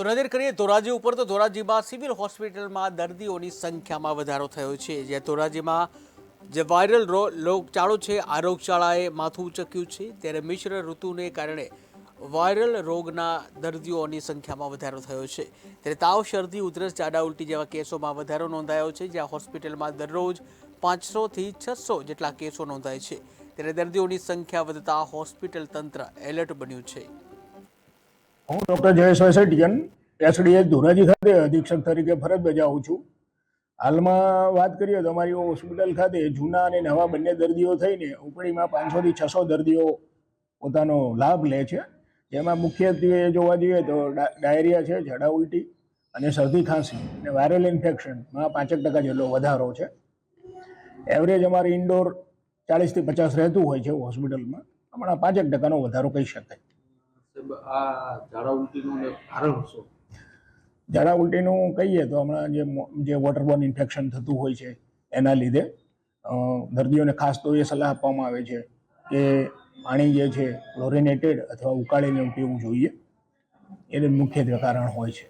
તો નજર કરીએ ધોરાજી ઉપર તો ધોરાજીમાં સિવિલ હોસ્પિટલમાં દર્દીઓની સંખ્યામાં વધારો થયો છે. જે ધોરાજીમાં જે વાયરલ રોગચાળો છે, આ રોગચાળાએ માથું ઉચક્યું છે. ત્યારે મિશ્ર ઋતુને કારણે વાયરલ રોગના દર્દીઓની સંખ્યામાં વધારો થયો છે. ત્યારે તાવ, શરદી, ઉધરસ, જાડા, ઉલટી જેવા કેસોમાં વધારો નોંધાયો છે, જ્યાં હોસ્પિટલમાં દરરોજ પાંચસોથી છસો જેટલા કેસો નોંધાય છે. ત્યારે દર્દીઓની સંખ્યા વધતા હોસ્પિટલ તંત્ર એલર્ટ બન્યું છે. હું ડૉક્ટર જયેશ વસેટિયન એસડીએચ ધોરાજી ખાતે અધિક્ષક તરીકે ફરજ બજાવું છું. હાલમાં વાત કરીએ તો અમારી હોસ્પિટલ ખાતે જૂના અને નવા બંને દર્દીઓ થઈને ઉપડીમાં પાંચસોથી છસો દર્દીઓ પોતાનો લાભ લે છે. જેમાં મુખ્યત્વે જોવા જઈએ તો ડાયરિયા છે, ઝાડા ઉલટી અને શરદી ખાંસી અને વાયરલ ઇન્ફેક્શનમાં પાંચેક ટકા જેટલો વધારો છે. એવરેજ અમારે ઇન્ડોર ચાલીસથી પચાસ રહેતું હોય છે હોસ્પિટલમાં. હમણાં પાંચેક ટકાનો વધારો કહી શકાય. આ ઝાડા ઉલટીનું કારણ શું? ઝાડા ઉલટીનું કહીએ તો હમણાં જે જે વોટરબોર્ન ઇન્ફેક્શન થતું હોય છે, એના લીધે દર્દીઓને ખાસ તો એ સલાહ આપવામાં આવે છે કે પાણી જે છે ક્લોરિનેટેડ અથવા ઉકાળીને પીવું જોઈએ. એને મુખ્યત્વે કારણ હોય છે.